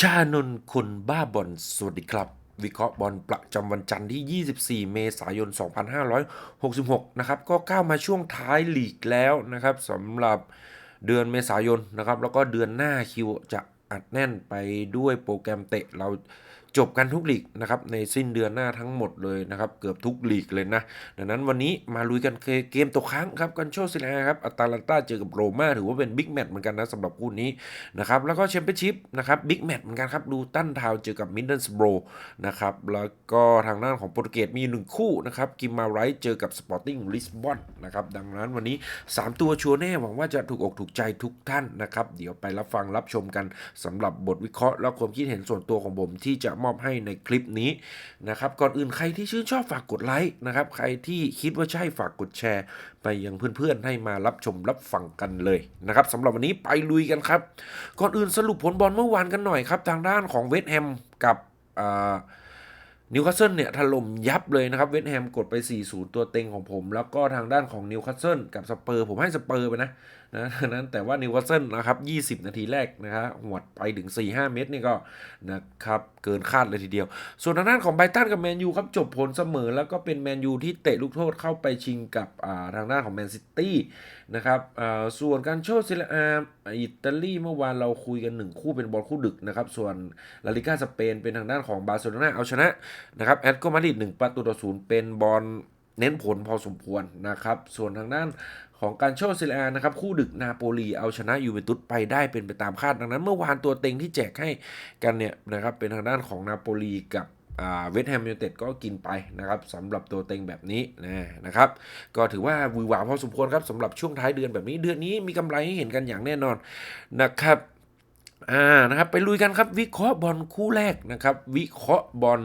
ชานนคนบ้าบอลสวัสดีครับ วิเคราะห์บอลประจำวันจันทร์ที่ 24 เมษายน 2566 นะครับ ก็ก้าวมาช่วงท้ายลีกแล้วนะครับสำหรับเดือนเมษายนนะครับ แล้วก็เดือนหน้าคิวจะอัดแน่นไปด้วยโปรแกรมเตะเรา จบกันทุกลีกนะครับในสิ้นเดือนหน้าทั้งหมดเลยนะครับเกือบทุกลีกเลยนะดังนั้นวันนี้มาลุยกันเกมตกค้างครับกันโชซิลาครับอัตาลันตาเจอกับโรม่าถือว่าเป็นบิ๊กแมตช์เหมือนกันนะสำหรับคู่นี้นะครับแล้วก็แชมเปี้ยนชิพนะครับบิ๊กแมตช์เหมือนกันครับดูตันทาวเจอกับมิดเดิลสโบรนะครับแล้วก็ทางด้านของโปรตุเกสมีหนึ่งคู่นะครับกิมมาไรท์เจอกับสปอร์ติ้งลิสบอนนะครับดังนั้นวันนี้ 3 ตัวชัวร์แน่หวังว่าจะถูกอกถูกใจทุกท่านนะครับเดี๋ยวไปรับฟังรับชมกันสำหรับบทวิเคราะห์และความคิดเห็นส่วนตัวของผมที่จะมอบให้ในคลิปนี้นะครับก่อนอื่นใครที่ชื่นชอบฝากกดไลค์นะครับใครที่คิดว่าใช่ฝากกดแชร์ ไปยังเพื่อนๆให้มารับชมรับฟังกันเลยนะครับสำหรับวันนี้ไปลุยกันครับ ก่อนอื่นสรุปผลบอลเมื่อวานกันหน่อยครับ ทางด้านของเวสต์แฮมกับอ่านิวคาสเซิลเนี่ยถล่มยับเลยนะครับเวสต์แฮมกดไป 4-0 ตัวเต็งของผม แล้วก็ทางด้านของนิวคาสเซิลกับสเปอร์ผมให้สเปอร์ไปนะนะนั้นแต่ว่านิวคาสเซิลนะครับ 20 นาทีแรกนะครับหวดไปถึง 4-5 เมตรนี่ก็นะครับเกินคาดเลยทีเดียว ส่วนทางด้านของไบตันกับแมนยูครับจบผลเสมอ แล้วก็เป็นแมนยูที่เตะลูกโทษเข้าไปชิงกับทางด้านของแมนซิตี้นะครับส่วนการโชว์ซิลอาอิตาลีเมื่อวานเราคุยกันหนึ่งคู่เป็นบอลคู่ดึกนะครับส่วนลาลิก้าสเปนเป็นทางด้านของบาร์เซโลนาเอาชนะนะครับแอตโกมาดริดหนึ่งประตูต่อศูนย์เป็นบอลเน้นผลพอสมควรนะครับ ส่วนทางด้าน ของการโชว์ซิลอานะครับ คู่ดึกนาโปลีเอาชนะยูเวนตุสไปได้เป็นไปตามคาดดังนั้น เมื่อวานตัวเต็งที่แจกให้กันเนี่ยนะครับเป็นทางด้านของนาโปลีกับเวสต์แฮมยูไนเต็ดก็กินไปนะครับสำหรับตัวเต็งแบบนี้นะนะครับ ก็ถือว่าวือหวาพอสมควรครับสำหรับช่วงท้ายเดือนแบบนี้เดือนนี้มีกำไรให้เห็นกันอย่างแน่นอนนะครับอ่านะครับไปลุยกันครับวิเคราะห์บอลคู่แรกนะครับวิเคราะห์บอล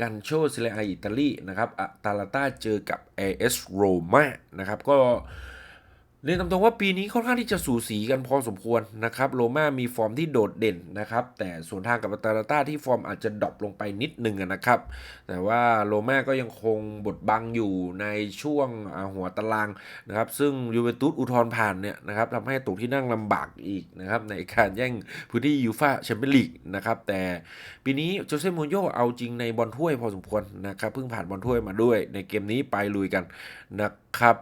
กันโชซิเลอาอิตาลีนะครับอะตาลาต้าเจอกับ AS โรม่านะครับก็ เรียนตามตรงว่าปีนี้ค่อนข้างที่จะสูสีกันพอสมควรนะครับโรม่ามีฟอร์มที่โดดเด่นนะครับ แต่ส่วนทางกับอตาลาต้าที่ฟอร์มอาจจะดรอปลงไปนิดนึงนะครับ แต่ว่าโรม่าก็ยังคงบทบังอยู่ในช่วงหัวตารางนะครับ ซึ่งยูเวนตุสอุทธรผ่านเนี่ยนะครับทำให้ตกที่นั่งลำบากอีกนะครับในการแย่งพื้นที่ยูฟาแชมเปี้ยนลีกนะครับ แต่ปีนี้โจเซ่มูนโญ่เอาจริงในบอลถ้วยพอสมควรนะครับเพิ่งผ่านบอลถ้วยมาด้วยในเกมนี้ไปลุยกันนะครับครับ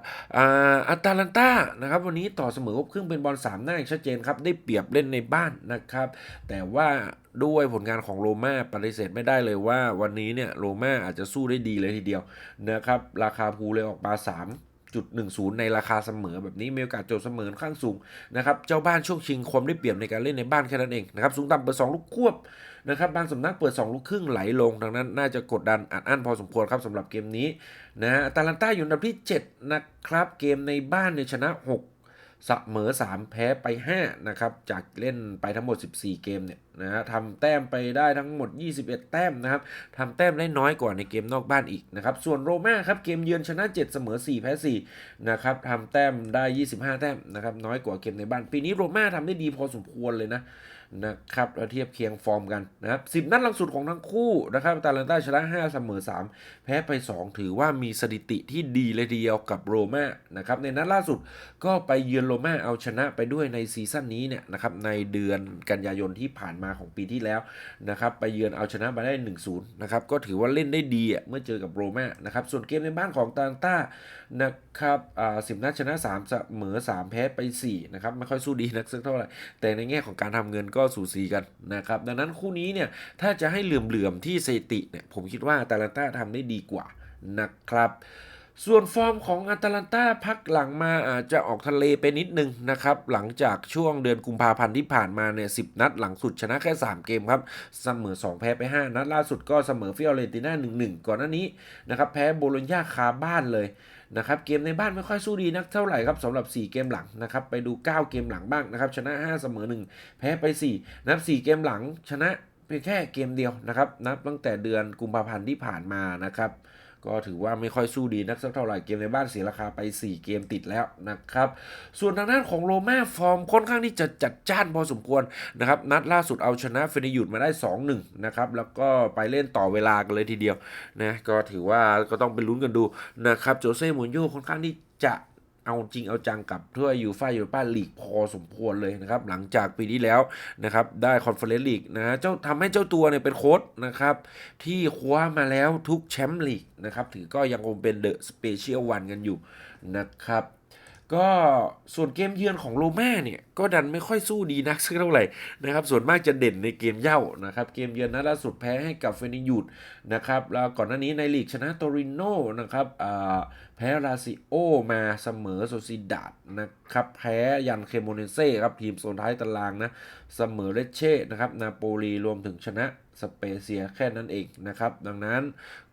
อาตาลันตานะครับวันนี้ต่อเสมอครบครึ่งเป็นบอล3หน้าอย่างชัดเจนครับ ได้เปรียบเล่นในบ้านนะครับ แต่ว่าด้วยผลงานของโรม่าปฏิเสธไม่ได้เลยว่าวันนี้เนี่ยโรม่าอาจจะสู้ได้ดีเลยทีเดียวนะครับ ราคาพูเลยออกมา 3 จุด10 ในราคาเสมอแบบนี้มีโอกาสจบเสมอค่อนข้างสูงนะครับเจ้าบ้านช่วงชิงความได้เปรียบในการเล่นในบ้านแค่นั้นเองนะครับสูงต่ำเปิด2ลูกควบนะครับบางสำนักเปิด 2 ลูกครึ่งไหลลงดังนั้นน่าจะกดดันอัดอั้นพอสมควรครับสำหรับเกมนี้นะฮะตาลันต้าอยู่อันดับที่ 7 นะครับ เกมในบ้านเนี่ยชนะ 6 เสมอ 3 แพ้ไป5นะครับจากเล่นไปทั้งหมด 14 เกมเนี่ยนะฮะทำแต้มไปได้ทั้งหมด 21 แต้มนะครับทำแต้มได้น้อยกว่าในเกมนอกบ้านอีกนะครับส่วนโรม่าครับเกมเยือนชนะ 7 เสมอ 4 แพ้4นะครับทำแต้มได้ 25 แต้มนะครับน้อยกว่าเกมในบ้าน ปีนี้โรม่าทำได้ดีพอสมควรเลยนะ นะครับเราเทียบเคียงฟอร์มกันนะครับ10นัดหลังสุดของทั้งคู่นะครับตาลันต้าชนะ5เสมอ3 แพ้ไป 2 ถือว่ามีสถิติที่ดีเลยทีเดียวกับโรม่านะครับในนัดล่าสุดก็ไปเยือนโรม่าเอาชนะไปด้วยในซีซั่นนี้เนี่ยนะครับในเดือนกันยายนที่ผ่านมาของปีที่แล้วนะครับไปเยือนเอาชนะมาได้ 1-0นะครับก็ถือว่าเล่นได้ดีเมื่อเจอกับโรม่านะครับส่วนเกมในบ้านของตาลันต้านะครับอ่าสิบนัดชนะ3เสมอ3 แพ้ไป4นะครับไม่ค่อยสู้ดีนักสักเท่าไหร่แต่ในแง่ของการทำเงินก็็สูสีกันนะครับ ดังนั้นคู่นี้เนี่ยถ้าจะให้เหลื่อมๆที่สถิติเนี่ยผมคิดว่าตาลันต้าทำได้ดีกว่านะครับ ส่วนฟอร์มของอาตาลันตาพักหลังมาอาจจะออกทะเลไปนิดนึงนะครับ หลังจากช่วงเดือนกุมภาพันธ์ที่ผ่านมาเนี่ยสินัดหลังสุดชนะแค่ 3 เกมครับ เสมอ 2 แพ้ไป 5 นัดล่าสุดก็เสมอฟิออเรนติน่า1-1 ก่อนหน้านี้นะครับแพ้โบโลญญาคาบ้านเลยนะครับเกมในบ้านไม่ค่อยสู้ดีนักเท่าไหร่ครับสำหรับ 4 เกมหลังนะครับไปดู 9 เกมหลังบ้างนะครับชนะ 5 เสมอ 1 แพ้ไป 4 นับ 4 เกมหลังชนะเพียงแค่เกมเดียวนะครับนับตั้งแต่เดือนกุมภาพันธ์ที่ผ่านมานะครับ ก็ถือว่าไม่ค่อยสู้ดีนักสักเท่าไหร่เกมในบ้านเสียราคาไป 4 เกมติดแล้วนะครับ ส่วนทางด้านของโรม่าฟอร์มค่อนข้างที่จะจัดจ้านพอสมควรนะครับนัดล่าสุดเอาชนะเฟนิยุดมาได้ 2-1 นะครับแล้วก็ไปเล่นต่อเวลากันเลยทีเดียวนะก็ถือว่าก็ต้องไปลุ้นกันดูนะครับโจเซ่มูนโยค่อนข้างที่จะ เอาจริงเอาจังกับถ้วยยูฟ่ายูโรปาลีกพอสมควรเลยนะครับ หลังจากปีที่แล้วนะครับได้คอนเฟอเรนซ์ลีกนะเจ้าทำให้เจ้าตัวเนี่ยเป็นโค้ดนะครับ ที่คว้ามาแล้วทุกแชมป์ลีกนะครับ ถือก็ยังคงเป็นเดอะสเปเชียลวันกันอยู่นะครับ ก็ส่วนเกมเยือนของโรม่าเนี่ยก็ดันไม่ค่อยสู้ดีนักสักเท่าไหร่นะครับส่วนมากจะเด่นในเกมเย่านะครับเกมเยือนนัดล่าสุดแพ้ให้กับเฟนิยูดนะครับแล้วก่อนหน้านี้ในลีกชนะโตริโนนะครับแพ้ราซิโอมาเสมอโซซิดาดนะครับแพ้ยันเคโมเนเซ่ครับทีมโซนท้ายตารางนะเสมอเลเช่นะครับนาโปลีรวมถึงชนะ สเปเซียแค่นั้นเองนะครับ ดังนั้น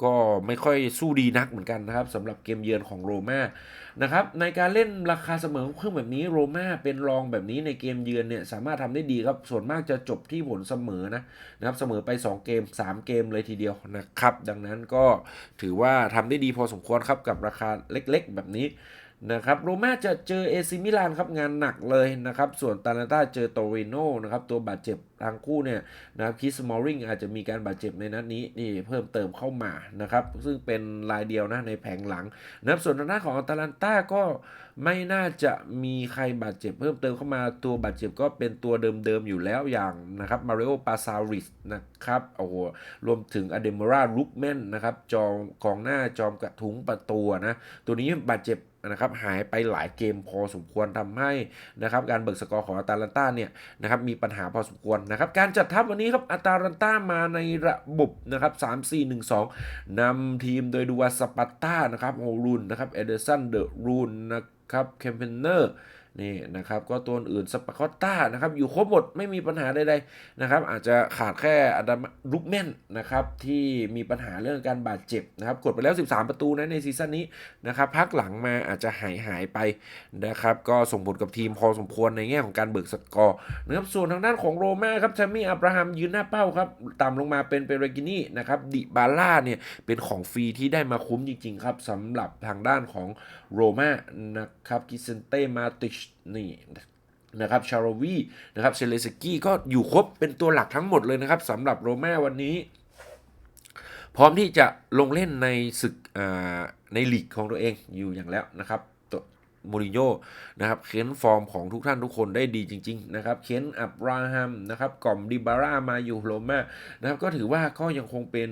ก็ไม่ค่อยสู้ดีนักเหมือนกันนะครับสำหรับเกมเยือนของโรม่านะครับในการเล่นราคาเสมอเครื่องแบบนี้โรม่าเป็นรองแบบนี้ในเกมเยือนเนี่ยสามารถทำได้ดีครับ ส่วนมากจะจบที่ผลเสมอนะนะครับเสมอไป 2 เกม 3 เกมเลยทีเดียวนะครับ ดังนั้นก็ถือว่าทำได้ดีพอสมควรครับกับราคาเล็กๆ แบบนี้ นะครับโรม่าจะเจอเอซิมิลานครับงานหนักเลยนะครับ ส่วนตานาต้าเจอโตริโนนะครับตัวบาดเจ็บทางคู่เนี่ยนะครับคิสมอริงอาจจะมีการบาดเจ็บในนัดนี้นี่เพิ่มเติมเข้ามานะครับ ซึ่งเป็นรายเดียวนะในแผงหลังนะครับส่วนทางด้านของตาลันต้าก็ไม่น่าจะมีใครบาดเจ็บเพิ่มเติมเข้ามาตัวบาดเจ็บก็เป็นตัวเดิมๆอยู่แล้วอย่างนะครับมาริโอปาซาริสนะครับโอ้โหรวมถึงอเดมราลุกแมนนะครับจอมกองหน้าจอมกระทุงประตูนะตัวนี้บาดเจ็บ นะครับหายไปหลายเกมพอสมควรทำให้นะครับการเบิกสกอร์ของอาตาลันต้าเนี่ยนะครับมีปัญหาพอสมควรนะครับการจัดทัพวันนี้ครับอาตาลันต้ามาในระบบนะครับ3 4 1 2นำทีมโดยดูวาสปาต้านะครับโฮรุนนะครับเอเดอร์สันเดอะรูนนะครับเคมเพนเนอร์ นี่นะครับก็ตัวอื่นสปาคอตต้านะครับอยู่ครบหมดไม่มีปัญหาใดๆนะครับอาจจะขาดแค่อดัมลุกแมนนะครับที่มีปัญหาเรื่องการบาดเจ็บนะครับกดไปแล้ว 13 ประตูนะในซีซั่นนี้นะครับพักหลังมาอาจจะหายหายไปนะครับก็ส่งผลกับทีมพอสมควรในแง่ของการเบิกสกอร์นะครับส่วนทางด้านของโรม่าครับแทมมี่อับราฮัมยืนหน้าเป้าครับต่ำลงมาเป็นเปเรกินี่นะครับดิบาล่าเนี่ยเป็นของฟรีที่ได้มาคุ้มจริงๆครับสำหรับทางด้านของโรม่านะครับกิเซนเต้มาติชนี่นะครับชาโรวีนะครับเซเลสกี้ก็อยู่ครบเป็นตัวหลักทั้งหมดเลยนะครับสำหรับโรม่าวันนี้ พร้อมที่จะลงเล่นในศึกในลีกของตัวเองอยู่อย่างแล้วนะครับตัวมูริโญ่นะครับเค้นฟอร์มของทุกท่านทุกคนได้ดีจริง ๆ นะครับเค้นอับราฮัมนะครับกล่อมดิบาร่ามาอยู่โรม่านะครับก็ถือว่าก็ยังคงเป็น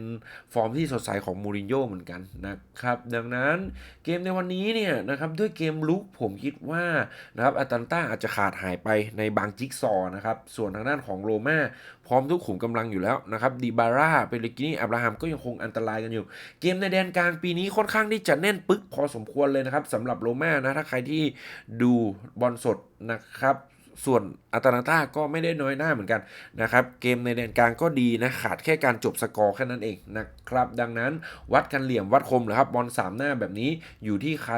ฟอร์มที่สดใสของมูริโญ่เหมือนกันนะครับ ดังนั้นเกมในวันนี้เนี่ยนะครับด้วยเกมลุกผมคิดว่านะครับอาตันต้าอาจจะขาดหายไปในบางจิ๊กซอว์นะครับส่วนทางด้านของโรม่าพร้อมทุกขุมกำลังอยู่แล้วนะครับดีบาร่าเปเรกินี่อับราฮัมก็ยังคงอันตรายกันอยู่ เกมในแดนกลางปีนี้ค่อนข้างที่จะแน่นปึ๊กพอสมควรเลยนะครับสำหรับโรม่านะถ้าใครที่ดูบอลสดนะครับ ส่วนอาตานตาก็ไม่ได้น้อยหน้าเหมือนกันนะครับเกมในแดนกลางก็ดีนะขาดแค่การจบสกอร์แค่นั้นเองนะครับดังนั้นวัดกันเหลี่ยมวัดคมหรอครับบอลสามหน้าแบบนี้อยู่ที่ใคร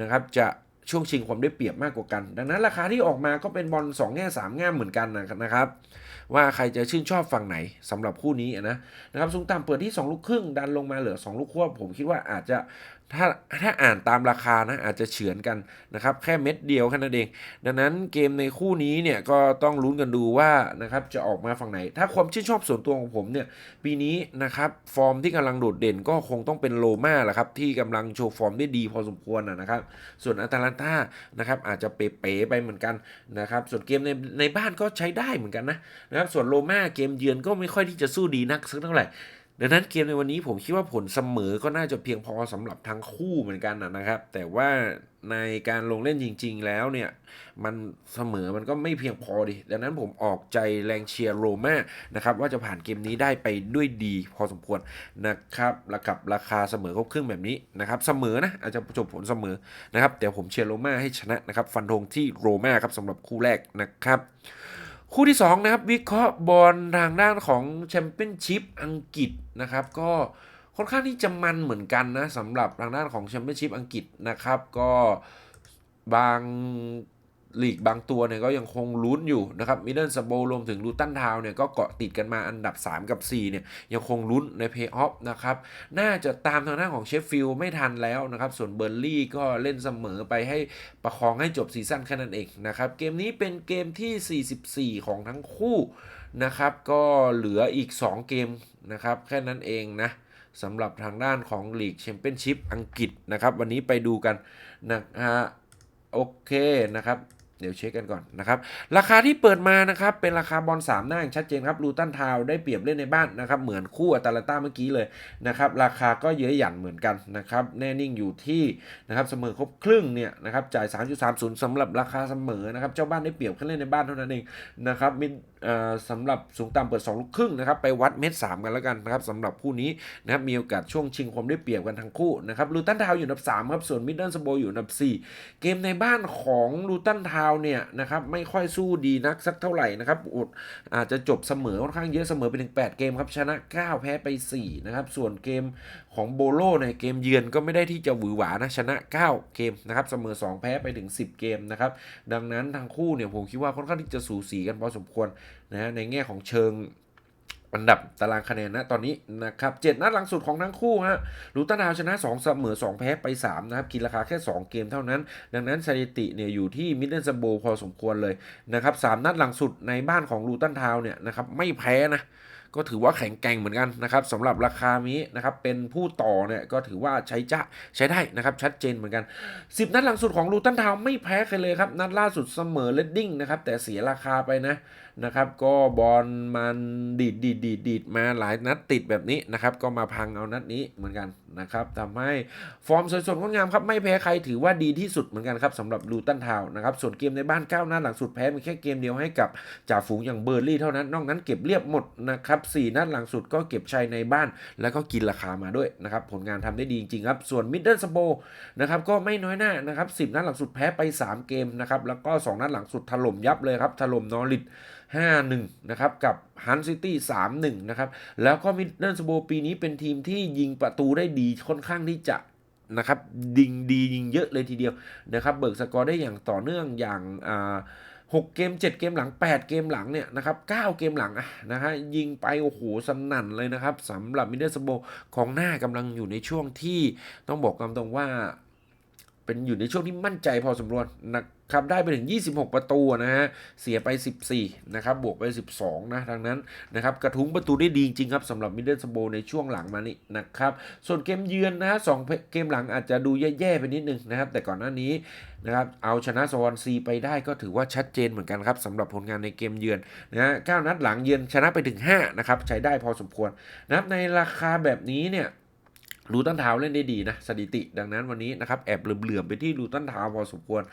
นะครับจะช่วงชิงความได้เปรียบมากกว่ากัน ดังนั้นราคาที่ออกมาก็เป็นบอล2แง่3แง่เหมือนกันนะครับ ว่าใครจะชื่นชอบฝั่งไหนสำหรับคู่นี้นะนะครับสูงต่ำเปิดที่ 2 ลูกครึ่งดันลงมาเหลือ 2 ลูกควบผมคิดว่าอาจจะ ถ้าถ้าอ่านตามราคานะอาจจะเฉือนกันนะครับแค่เม็ดเดียวแค่นั้นเอง ดังนั้นเกมในคู่นี้เนี่ยก็ต้องลุ้นกันดูว่านะครับจะออกมาฝั่งไหน ถ้าความชื่นชอบส่วนตัวของผมเนี่ยปีนี้นะครับฟอร์มที่กำลังโดดเด่นก็คงต้องเป็นโลมาแหละครับที่กำลังโชว์ฟอร์มได้ดีพอสมควรนะครับ ส่วนอาตาลันตานะครับอาจจะเป๋ๆไปเหมือนกันนะครับส่วนเกมในในบ้านก็ใช้ได้เหมือนกันนะนะครับส่วนโลมาเกมเยือนก็ไม่ค่อยที่จะสู้ดีนักสักเท่าไหร่ ดังนั้นเกมในวันนี้ผมคิดว่าผลเสมอก็น่าจะเพียงพอสำหรับทั้งคู่เหมือนกันนะนะครับ แต่ว่าในการลงเล่นจริง ๆ แล้วเนี่ย มันเสมอมันก็ไม่เพียงพอดิ ดังนั้นผมออกใจแรงเชียร์โรม่านะครับ ว่าจะผ่านเกมนี้ได้ไปด้วยดีพอสมควรนะครับระกับราคาเสมอครบครึ่งแบบนี้นะครับ เสมอนะอาจจะจบผลเสมอนะครับแต่ผมเชียร์โรม่าให้ชนะนะครับ ฟันธงที่โรม่าครับสำหรับคู่แรกนะครับ คู่ที่ 2 นะครับ วิเคราะห์บอลทางด้านของแชมเปี้ยนชิพอังกฤษนะครับ ก็ค่อนข้างที่จะมันเหมือนกันนะสำหรับทางด้านของแชมเปี้ยนชิพอังกฤษนะครับ ก็บาง ลีกบางตัวเนี่ยก็ยังคงลุ้นอยู่นะครับมิดเดิลสโบรวมถึงลูตันทาวเนี่ยก็เกาะติดกันมาอันดับ 3 กับ 4 เนี่ย ยังคงลุ้นในเพย์ออฟนะครับ น่าจะตามทางด้านของเชฟฟิลด์ไม่ทันแล้วนะครับ ส่วนเบอร์ลี่ก็เล่นเสมอไปให้ประคองให้จบซีซั่นแค่นั้นเองนะครับ เกมนี้เป็นเกมที่ 44 ของทั้งคู่นะครับ ก็เหลืออีก 2 เกมนะครับ แค่นั้นเองนะสำหรับทางด้านของลีกแชมเปี้ยนชิพอังกฤษนะครับ วันนี้ไปดูกันนะฮะโอเคนะครับ เดี๋ยวเช็คกันก่อนนะครับ ราคาที่เปิดมานะครับ เป็นราคาบอล3หน้าอย่างชัดเจนครับลูตันทาวได้เปรียบเล่นในบ้านนะครับ เหมือนคู่อัตาลาต้าเมื่อกี้เลยนะครับ ราคาก็เยอะหยันเหมือนกันนะครับ แน่นิ่งอยู่ที่นะครับเสมอครบครึ่งเนี่ยนะครับจ่าย 3.30สำหรับราคาเสมอนะครับ เจ้าบ้านได้เปรียบแค่เล่นในบ้านเท่านั้นเองนะครับมิ สำหรับสูงต่ำเปิด2ลูกครึ่งนะครับไปวัดเม็ดสามกันแล้วกันนะครับสำหรับคู่นี้นะครับมีโอกาสช่วงชิงความได้เปรียบกันทั้งคู่นะครับลูตันทาวอยู่อันดับ3ครับส่วนมิดเดิลสโบอยู่อันดับ 4 เกมในบ้านของลูตันทาวเนี่ยนะครับไม่ค่อยสู้ดีนักสักเท่าไหร่นะครับอดอาจจะจบเสมอค่อนข้างเยอะเสมอไปถึง8เกมครับชนะ 9 แพ้ไป4นะครับส่วนเกม ของโบโลเนี่ยเกมเยือนก็ไม่ได้ที่จะหวือหวานะชนะ 9 เกมนะครับเสมอ 2 แพ้ไปถึง 10 เกมนะครับดังนั้นทั้งคู่เนี่ยผมคิดว่าค่อนข้างที่จะสูสีกันพอสมควรนะฮะในแง่ของเชิงอันดับตารางคะแนนนะตอนนี้นะครับเจ็ดนัดหลังสุดของทั้งคู่ฮะลูตันดาวชนะ 2 เสมอ 2 แพ้ไป 3 นะครับ กินราคาแค่ 2 เกมเท่านั้น ดังนั้นสถิติเนี่ยอยู่ที่มิดเดิลสโบพอสมควรเลยนะครับสามนัดหลังสุดในบ้านของลูตันทาวเนี่ยนะครับไม่แพ้นะ ก็ถือว่าแข็งแกร่งเหมือนกันนะครับสำหรับราคานี้นะครับเป็นผู้ต่อเนี่ยก็ถือว่าใช้จะใช้ได้นะครับชัดเจนเหมือนกัน 10 นัดหลังสุดของลูตันทาวไม่แพ้ใครเลยครับนัดล่าสุดเสมอเลดดิ้งนะครับแต่เสียราคาไปนะ นะครับ ก็บอลมันดีดดีดดีดดีดมาหลายนัดติดแบบนี้นะครับ ก็มาพังเอานัดนี้เหมือนกันนะครับทำให้ฟอร์มสวยสดงดงามครับ ไม่แพ้ใครถือว่าดีที่สุดเหมือนกันครับสำหรับลูตันทาวนะครับ ส่วนเกมในบ้าน9นัดหลังสุดแพ้มีแค่เกมเดียวให้กับจ่าฝูงอย่างเบอร์ลี่เท่านั้น นอกนั้นเก็บเรียบหมดนะครับสี่นัดหลังสุดก็เก็บชัยในบ้าน แล้วก็กินราคามาด้วยนะครับ ผลงานทำได้ดีจริงๆครับ ส่วนมิดเดิลสโบนะครับก็ไม่น้อยหน้านะครับสินัดหลังสุดแพ้ไป 3 เกมนะครับแล้วก็ 2นัดหลังสุดถล่มยับเลยครับถล่มนอริท 5-1นะครับกับฮันซิตี้3-1นะครับแล้วก็มิดเดิลสโบปีนี้เป็นทีมที่ยิงประตูได้ดีค่อนข้างที่จะนะครับดิงดียิงเยอะเลยทีเดียวนะครับเบิกสกอร์ได้อย่างต่อเนื่องอย่างอ่า6เกม 7 เกมหลัง 8 เกมหลังเนี่ยนะครับ9เกมหลังอะนะฮะยิงไปโอ้โหสนั่นเลยนะครับสำหรับมิดเดิลสโบของหน้ากำลังอยู่ในช่วงที่ต้องบอกตามตรงว่า เป็นอยู่ในช่วงที่มั่นใจพอสมควรนะครับได้ไปถึง 26 ประตูนะฮะเสียไป 14 นะครับ บวกไป 12 นะดังนั้นนะครับกระทุ้งประตูได้ดีจริงครับสำหรับมิดเดิลสโบในช่วงหลังมานี่นะครับ ส่วนเกมเยือนนะฮะสองเกมหลังอาจจะดูแย่ๆไปนิดนึงนะครับ แต่ก่อนหน้านี้นะครับเอาชนะสวอนซีไปได้ก็ถือว่าชัดเจนเหมือนกันครับสำหรับผลงานในเกมเยือนนะฮะเก้านัดหลังเยือนชนะไปถึง5นะครับใช้ได้พอสมควรนะครับในราคาแบบนี้เนี่ย ลูตันทาวเล่นได้ดีนะสถิติ ดังนั้นวันนี้นะครับแอบเหลื่อมๆไปที่ลูตันทาวพอสมควร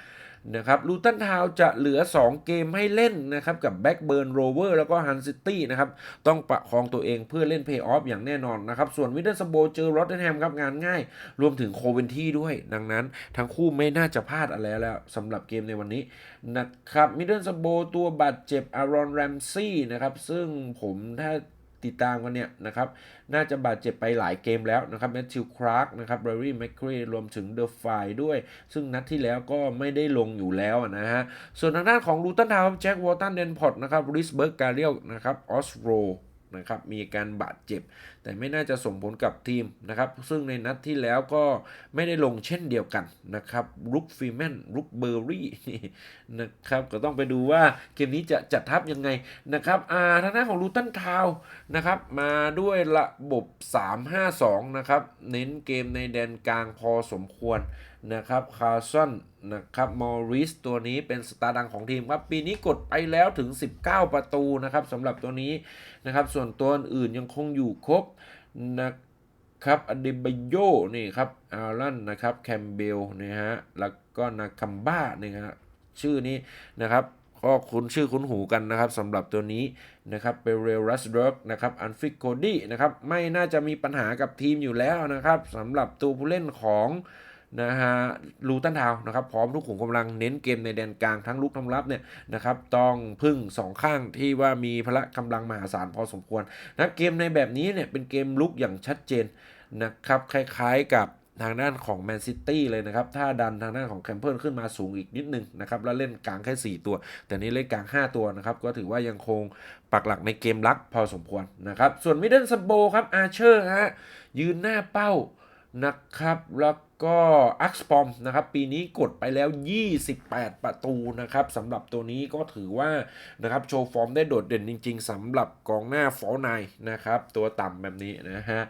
นะครับลูตันทาวจะเหลือ 2 เกมให้เล่นนะครับกับแบ็กเบิร์นโรเวอร์แล้วก็ฮันซิตี้นะครับต้องประคองตัวเองเพื่อเล่นเพย์ออฟอย่างแน่นอนนะครับส่วนวิดเดิลสโบเจอรอตเทนแฮมครับงานง่าย รวมถึงโคเวนที่ด้วย ดังนั้นทั้งคู่ไม่น่าจะพลาดอะไรแล้วสำหรับเกมในวันนี้นะครับมิดเดิลสโบตัวบาดเจ็บอารอนแรมซี่นะครับซึ่งผมถ้า ติดตามกันเนี่ยนะครับ น่าจะบาดเจ็บไปหลายเกมแล้วนะครับแมทธิวคราร์กนะครับเบรรี่แมคครีรวมถึงเดอะไฟด้วย ซึ่งนัดที่แล้วก็ไม่ได้ลงอยู่แล้วนะฮะ ส่วนทางด้านของลูตันทาวน์แจ็ควอลตันเดนพอตนะครับริสเบิร์กการเรียลนะครับออสโร นะครับมีการบาดเจ็บ แต่ไม่น่าจะส่งผลกับทีมนะครับ ซึ่งในนัดที่แล้วก็ไม่ได้ลงเช่นเดียวกันนะครับรุกฟีแมนรุกเบอร์รี่นะครับก็ต้องไปดูว่าเกมนี้จะจัดทัพยังไงนะครับอ่าทางด้านของลูตันทาว์นะครับมาด้วยระบบ 3-5-2 นะครับ เน้นเกมในแดนกลางพอสมควร นะครับคาร์ซอนนะครับมอริสตัวนี้เป็นสตาร์ดังของทีมครับ ปีนี้กดไปแล้วถึง 19 ประตูนะครับสำหรับตัวนี้นะครับ ส่วนตัวอื่นยังคงอยู่ครบนะครับอเดบโยนี่ครับอารันนะครับแคมเบลนะฮะแล้วก็นาคัมบ้านี่ฮะชื่อนี้นะครับก็คุ้นชื่อคุ้นหูกันนะครับสำหรับตัวนี้นะครับเปเรลรัสเบิร์กนะครับอันฟิกโคดี้นะครับไม่น่าจะมีปัญหากับทีมอยู่แล้วนะครับสำหรับตัวผู้เล่นของ นะฮะลูตันทาวนะครับพร้อมทุกขุมกำลังเน้นเกมในแดนกลางทั้งลุกทั้งรับเนี่ยนะครับต้องพึ่งสองข้างที่ว่ามีพละกำลังมหาศาลพอสมควรนะเกมในแบบนี้เนี่ยเป็นเกมลุกอย่างชัดเจนนะครับคล้ายๆกับทางด้านของแมนซิตี้เลยนะครับ ถ้าดันทางด้านของแคมเพิลขึ้นมาสูงอีกนิดนึงนะครับ แล้วเล่นกลางแค่ 4 ตัว แต่นี้เล่นกลาง 5 ตัวนะครับ ก็ถือว่ายังคงปักหลักในเกมลักพอสมควรนะครับ ส่วนมิดเดิลสโบครับอาเชอร์ฮะยืนหน้าเป้า นะครับ แล้วก็อักสปอมนะครับ ปีนี้กดไปแล้ว 28 ประตูนะครับสำหรับตัวนี้ก็ถือว่านะครับโชว์ฟอร์มได้โดดเด่นจริง ๆสำหรับกองหน้าฟอลไนนะครับ ตัวต่ำแบบนี้นะฮะ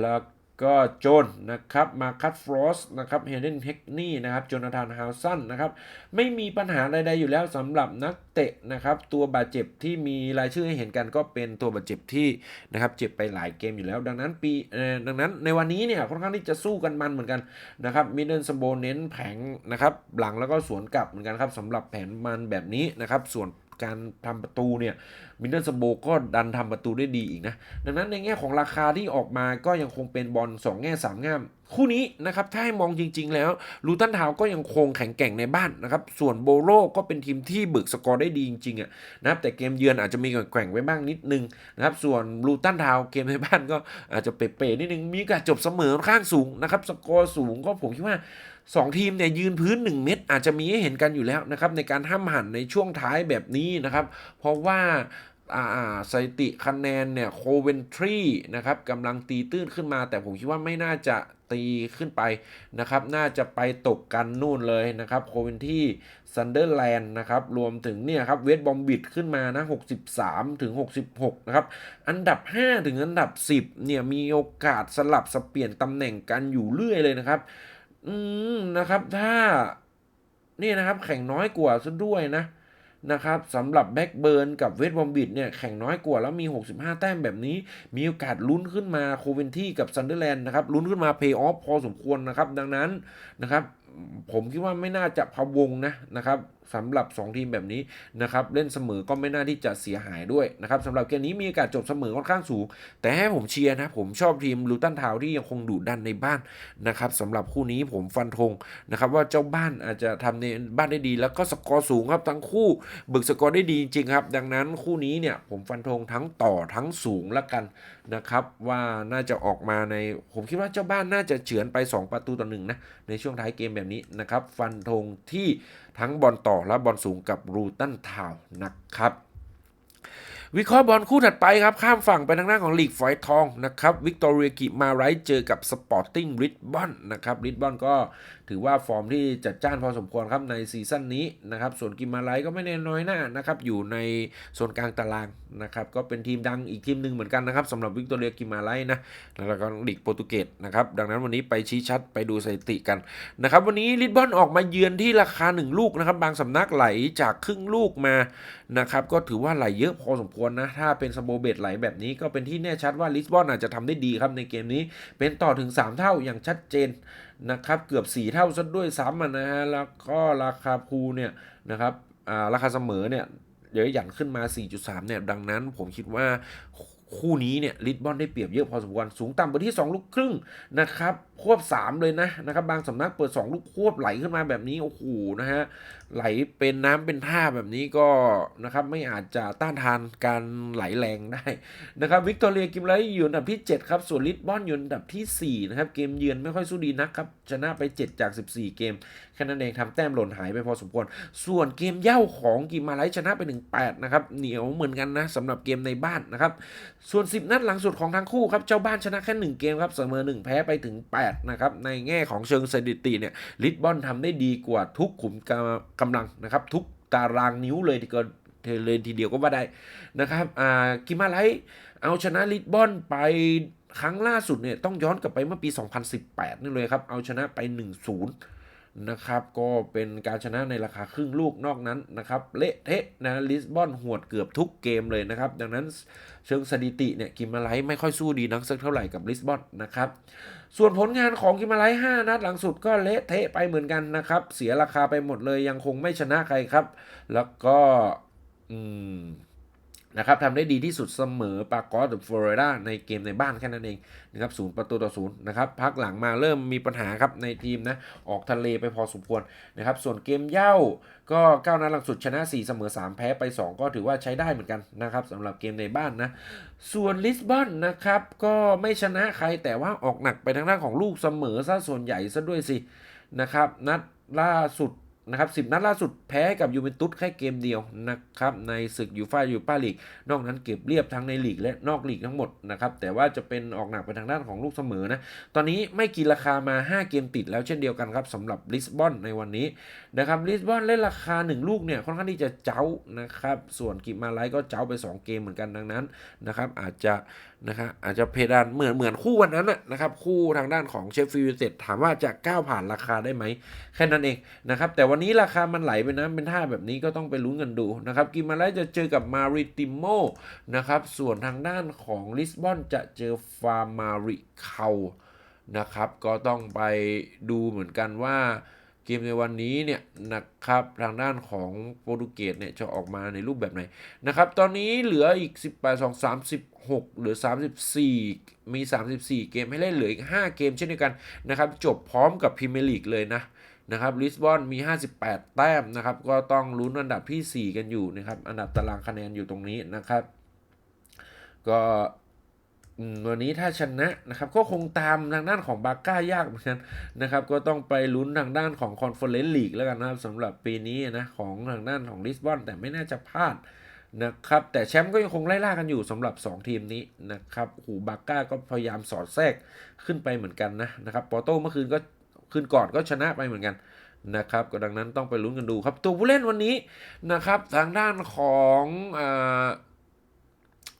แล้ว ก็โจนนะครับมาคัตฟรอสนะครับเฮเดนเฮกนี่นะครับโจนาธานฮาวสันนะครับไม่มีปัญหาใดๆอยู่แล้วสำหรับนักเตะนะครับตัวบาดเจ็บที่มีรายชื่อให้เห็นกันก็เป็นตัวบาดเจ็บที่นะครับเจ็บไปหลายเกมอยู่แล้ว ดังนั้นปีเอ่อดังนั้นในวันนี้เนี่ยค่อนข้างที่จะสู้กันมันเหมือนกันนะครับมิดเดิลสโบเน้นแผงนะครับหลังแล้วก็สวนกลับเหมือนกันครับสำหรับแผนมันแบบนี้นะครับส่วน การทำประตูเนี่ยมิดเดิลสโบก็ดันทำประตูได้ดีอีกนะ ดังนั้นในแง่ของราคาที่ออกมาก็ยังคงเป็นบอล2 แง่ 3 ง่าม คู่นี้นะครับถ้าให้มองจริง ๆ แล้วลูตันทาวก็ยังคงแข็งแกร่งในบ้านนะครับ ส่วนโบโลก็เป็นทีมที่บึกสกอร์ได้ดีจริงๆอะนะครับแต่เกมเยือนอาจจะมีแกว่งไว้บ้างนิดนึงนะครับส่วนลูตันทาวเกมในบ้านก็อาจจะเป๋ๆนิดนึงมีกาสจบเสมอค่อนข้างสูงนะครับสกอร์สูงก็ผมคิดว่า 2 ทีมเนี่ยยืนพื้น 1 เม็ดอาจจะมีให้เห็นกันอยู่แล้วนะครับในการห้ามหันในช่วงท้ายแบบนี้นะครับ เพราะว่าสถิติคะแนนเนี่ยโคเวนทรีนะครับกำลังตีตื้นขึ้นมา แต่ผมคิดว่าไม่น่าจะตีขึ้นไปนะครับ น่าจะไปตกกันนู่นเลยนะครับโคเวนที่ซันเดอร์แลนด์นะครับ รวมถึงเนี่ยครับเวสบอมบิดขึ้นมานะ 63 ถึง 66 นะครับ อันดับ 5 ถึงอันดับ 10 เนี่ยมีโอกาสสลับสเปลี่ยนตำแหน่งกันอยู่เรื่อยเลยนะครับ อืมนะครับถ้านี่นะครับแข่งน้อยกว่าซะด้วยนะนะครับสำหรับแบ็กเบิร์นกับเวสบอมบิดเนี่ยแข่งน้อยกว่าแล้วมี 65 แต้มแบบนี้ มีโอกาสลุ้นขึ้นมาโคเวนที่กับซันเดอร์แลนด์นะครับลุ้นขึ้นมาเพย์ออฟพอสมควรนะครับ ดังนั้นนะครับผมคิดว่าไม่น่าจะพะวงนะนะครับ สำหรับ 2 ทีมแบบนี้นะครับเล่นเสมอก็ไม่น่าที่จะเสียหายด้วยนะครับสำหรับเกมนี้มีโอกาสจบเสมอค่อนข้างสูง แต่ให้ผมเชียร์นะผมชอบทีมลูตันทาวที่ยังคงดุดันในบ้านนะครับสำหรับคู่นี้ผมฟันธงนะครับว่าเจ้าบ้านอาจจะทำในบ้านได้ดี แล้วก็สกอร์สูงครับทั้งคู่บึกสกอร์ได้ดีจริงครับ ดังนั้นคู่นี้เนี่ยผมฟันธงทั้งต่อทั้งสูงแล้วกัน นะครับว่าน่าจะออกมาในผมคิดว่าเจ้าบ้านน่าจะเฉือนไป 2 ประตูต่อหนึ่งนะในช่วงท้ายเกมแบบนี้นะครับ ฟันธงที่ทั้งบอลต่อและบอลสูงกับรูตันทาวน์นะครับวิเคราะห์บอลคู่ถัดไปครับ ข้ามฝั่งไปทางด้านของลีกฝอยทองนะครับวิกตอเรียกิมาไรท์เจอกับสปอร์ติ้งริดบอนนะครับริดบอนก็ ถือว่าฟอร์มที่จัดจ้านพอสมควรครับในซีซั่นนี้นะครับ ส่วนกิมมาไรท์ก็ไม่แน่น้อยหน้านะครับ อยู่ในโซนกลางตารางนะครับ ก็เป็นทีมดังอีกทีมหนึ่งเหมือนกันนะครับสำหรับวิกตอเรียกิมมาไรท์นะแล้วก็ลีกโปรตุเกสนะครับ ดังนั้นวันนี้ไปชี้ชัดไปดูสถิติกันนะครับ วันนี้ริดบอนออกมาเยือนที่ราคา 1 ลูกนะครับ บางสำนักไหลจากครึ่งลูกมานะครับ ก็ถือว่าไหลเยอะพอสมควรนะ ถ้าเป็นสโบเบตไหลแบบนี้ก็เป็นที่แน่ชัดว่าลิสบอนอาจจะทำได้ดีครับในเกมนี้ เป็นต่อถึง 3 เท่าอย่างชัดเจน นะครับเกือบ 4 เท่าซะด้วยซ้ำนะฮะแล้วก็ราคาพูเนี่ยนะครับอ่าราคาเสมอเนี่ยเดี๋ยวหยันขึ้นมา 4.3 เนี่ย ดังนั้นผมคิดว่าคู่นี้เนี่ยลิดบอนได้เปรียบเยอะพอสมควรสูงต่ำไปที่ 2 ลูกครึ่งนะครับควบ 3 เลยนะนะครับ บางสำนักเปิด 2 ลูกควบไหลขึ้นมาแบบนี้โอ้โหนะฮะไหลเป็นน้ำเป็นท่าแบบนี้ก็นะครับไม่อาจจะต้านทานการไหลแรงได้นะครับวิกตอเรียกิมไลท์อยู่อันดับที่ 7 ครับ ส่วนลิสบอนอยู่อันดับทีสี่ 4 นะครับ เกมเยือนไม่ค่อยสู้ดีนักครับ ชนะไป 7 จาก 14 เกมแค่นั้นเองทำแต้มหล่นหายไปพอสมควร ส่วนเกมเย่าของกิมาไลท์ชนะไปถึง8นะครับเหนียวเหมือนกันนะสำหรับเกมในบ้านนะครับส่วน 10 นัดหลังสุดของทั้งคู่ครับเจ้าบ้านชนะแค่1เกมครับเสมอ1แพ้ไปถึง8นะครับในแง่ของเชิงสถิติเนี่ยลิสบอนทำได้ดีกว่าทุกขุมกำลังนะครับทุกตารางนิ้วเลยทีเดียวเลยทีเดียวก็ว่าได้นะครับอ่ากิมาไลเอาชนะลิสบอนไปครั้งล่าสุดเนี่ยต้องย้อนกลับไปเมื่อปี 2018นี่เลยครับเอาชนะไป 1-0 นะครับก็เป็นการชนะในราคาครึ่งลูกนอกนั้นนะครับเละเทะนะลิสบอนหวดเกือบทุกเกมเลยนะครับ ดังนั้นเชิงสถิติเนี่ยกิมมาไลท์ไม่ค่อยสู้ดีนักสักเท่าไหร่กับลิสบอนนะครับส่วนผลงานของกิมมาไลท์5นัดหลังสุดก็เละเทะไปเหมือนกันนะครับ เสียราคาไปหมดเลยยังคงไม่ชนะใครครับ แล้วก็อืม นะครับทำได้ดีที่สุดเสมอปากอสกับฟลอริดาในเกมในบ้านแค่นั้นเองนะครับศูนย์ประตูต่อศูนย์นะครับพักหลังมาเริ่มมีปัญหาครับในทีมนะออกทะเลไปพอสมควรนะครับส่วนเกมเย่าก็9นัดหลังสุดชนะ 4 เสมอ 3 แพ้ไป 2 ก็ถือว่าใช้ได้เหมือนกันนะครับสำหรับเกมในบ้านนะส่วนลิสบอนนะครับก็ไม่ชนะใครแต่ว่าออกหนักไปทางด้านของลูกเสมอซะส่วนใหญ่ซะด้วยสินะครับนัดล่าสุด นะครับสิบนัดล่าสุดแพ้กับยูเวนตุสแค่เกมเดียวนะครับในศึกยูฟ่ายูป้าลีก นอกนั้นเก็บเรียบทั้งในลีกและนอกลีกทั้งหมดนะครับแต่ว่าจะเป็นออกหนักไปทางด้านของลูกเสมอนะตอนนี้ไม่กินราคามา 5 เกมติดแล้วเช่นเดียวกันครับสำหรับลิสบอนในวันนี้ นะครับลิสบอนเล่นราคา 1 ลูกเนี่ยค่อนข้างที่จะเจ้านะครับส่วนกิมมาไลก็เจ้าไป 2 เกมเหมือนกันดังนั้นนะครับอาจจะนะครับอาจจะเพดานเหมือนเหมือนคู่วันนั้นนะครับคู่ทางด้านของเชฟฟิลด์เต็ดถามว่าจะก้าวผ่านราคาได้ไหมแค่นั้นเองนะครับแต่วันนี้ราคามันไหลไปนะเป็นท่าแบบนี้ก็ต้องไปลุ้นกันดูนะครับกิมมาไลจะเจอกับมาริติโมนะครับส่วนทางด้านของลิสบอนจะเจอฟาร์มาริเคานะครับก็ต้องไปดูเหมือนกันว่า เกมในวันนี้เนี่ยนะครับทางด้านของโปรตุเกสเนี่ยจะออกมาในรูปแบบไหนนะครับตอนนี้เหลืออีก 18 2 36หลือ 34 มี 34 เกมให้เล่นเหลืออีก 5 เกมเช่นเดียวกันนะครับจบพร้อมกับพรีเมียร์ลีกเลยนะนะครับลิสบอนมี 58 แต้มนะครับก็ต้องลุ้นอันดับที่ 4 กันอยู่นะครับอันดับตารางคะแนนอยู่ตรงนี้นะครับ ก็ วันนี้ถ้าชนะนะครับก็คงตามทางด้านของบาก้ายากเหมือนกันนะครับก็ต้องไปลุ้นทางด้านของคอนเฟอเรนซ์ลีกแล้วกันนะครับสำหรับปีนี้นะของทางด้านของลิสบอนแต่ไม่น่าจะพลาดนะครับแต่แชมป์ก็ยังคงไล่ล่ากันอยู่สำหรับ 2 ทีมนี้นะครับหูบาก้าก็พยายามสอดแทรกขึ้นไปเหมือนกันนะนะครับปอโต้เมื่อคืนก็คืนก่อนก็ชนะไปเหมือนกันนะครับก็ดังนั้นต้องไปลุ้นกันดูครับ ตัวผู้เล่นวันนี้นะครับทางด้านของ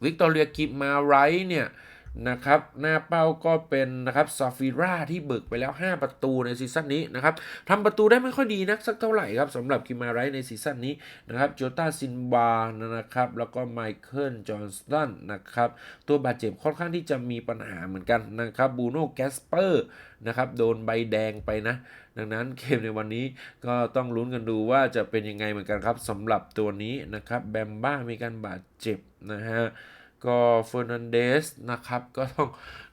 วิกตอเรียกิมาไรเนี่ย นะครับหน้าเป้าก็เป็นนะครับซาฟิราที่เบิกไปแล้ว 5 ประตูในซีซั่นนี้นะครับทำประตูได้ไม่ค่อยดีนักสักเท่าไหร่ครับสำหรับกิมาไรในซีซั่นนี้นะครับโจตาซินบานะครับแล้วก็ไมเคิลจอห์นสตันนะครับตัวบาดเจ็บค่อนข้างที่จะมีปัญหาเหมือนกันนะครับบูโน่แกสเปอร์นะครับโดนใบแดงไปนะ ดังนั้นเกมในวันนี้ก็ต้องลุ้นกันดูว่าจะเป็นยังไงเหมือนกันครับสำหรับตัวนี้นะครับแบมบ้ามีการบาดเจ็บนะฮะ ก็เฟอร์นันเดสนะครับ ก็ต้อง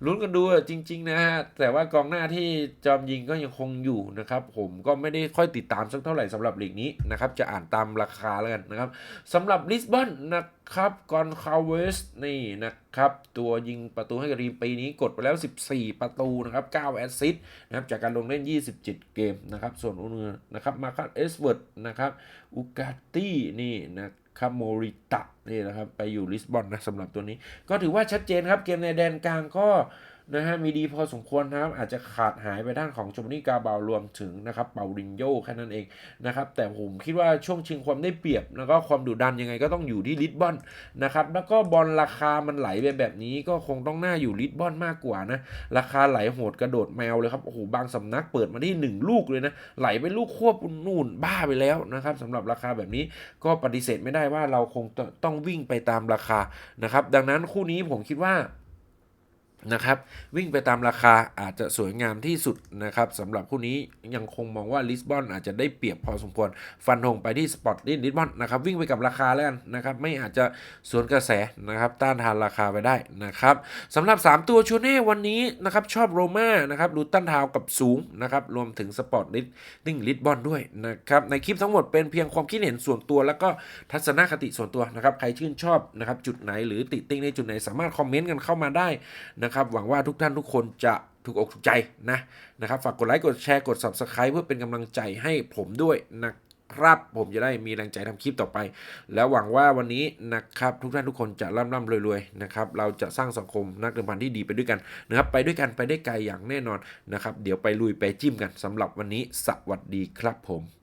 ลุ้นกันดูจริง ๆ นะฮะ แต่ว่ากองหน้าที่จอมยิงก็ยังคงอยู่นะครับ ผมก็ไม่ได้ค่อยติดตามสักเท่าไหร่สำหรับลีกนี้นะครับ จะอ่านตามราคาแล้วกันนะครับสำหรับลิสบอนนะครับกอนคาเวสนี่นะครับ ตัวยิงประตูให้กับทีมปีนี้กดไปแล้ว 14 ประตูนะครับ 9 แอสซิสต์นะครับจากการลงเล่น 27 เกมนะครับ ส่วนอุนนะครับมาคัสเอสเวิร์ดนะครับอุกาตี้นี่นะครับโมริตะ นี่นะครับ ไปอยู่ลิสบอนนะสำหรับตัวนี้ ก็ถือว่าชัดเจนครับ เกมในแดนกลางก็ นะฮะมีดีพอสมควรนะครับอาจจะขาดหายไปด้านของโจมนี่กาบาวรวมถึงนะครับเปารินโยแค่นั้นเองนะครับแต่ผมคิดว่าช่วงชิงความได้เปรียบ แล้วก็ความดุดันยังไงก็ต้องอยู่ที่ลิสบอนนะครับแล้วก็บอลราคามันไหลไปแบบนี้ก็คงต้องน่าอยู่ลิสบอนมากกว่านะราคาไหลโหดกระโดดแมวเลยครับโอ้โหบางสำนักเปิดมาที่ 1 ลูกเลยนะไหลไปลูกควบนู่นบ้าไปแล้วนะครับสำหรับราคาแบบนี้ก็ปฏิเสธไม่ได้ว่าเราคงต้องวิ่งไปตามราคานะครับดังนั้นคู่นี้ผมคิดว่า นะครับวิ่งไปตามราคาอาจจะสวยงามที่สุดนะครับสำหรับคู่นี้ยังคงมองว่าลิสบอนอาจจะได้เปรียบพอสมควร ฟันธงไปที่สปอร์ตลินลิสบอนนะครับวิ่งไปกับราคาแล้วกันนะครับไม่อาจจะสวนกระแสนะครับต้านทานราคาไปได้นะครับสำหรับ 3 ตัวชูเน่วันนี้นะครับชอบโรม่านะครับดูต้านทาวกับสูงนะครับรวมถึงสปอร์ตลิสติ้งลิสบอนด้วยนะครับในคลิปทั้งหมดเป็นเพียงความคิดเห็นส่วนตัว แล้วก็ทัศนคติส่วนตัวนะครับใครชื่นชอบนะครับจุดไหนหรือติติงในจุดไหนสามารถคอมเมนต์กันเข้ามาได้นะนะครับ หวังว่าทุกท่านทุกคนจะถูกอกถูกใจนะนะครับ ฝากกดไลค์กดแชร์กด Subscribe เพื่อเป็นกำลังใจให้ผมด้วยนะครับ ผมจะได้มีแรงใจทำคลิปต่อไป แล้วหวังว่าวันนี้นะครับทุกท่านทุกคนจะร่ำร่ำรวยๆนะครับ เราจะสร้างสังคมนักเดิมพันที่ดีไปด้วยกันนะครับ ไปด้วยกันไปได้ไกลอย่างแน่นอนนะครับ เดี๋ยวไปลุยไปจิ้มกันสำหรับวันนี้สวัสดีครับผม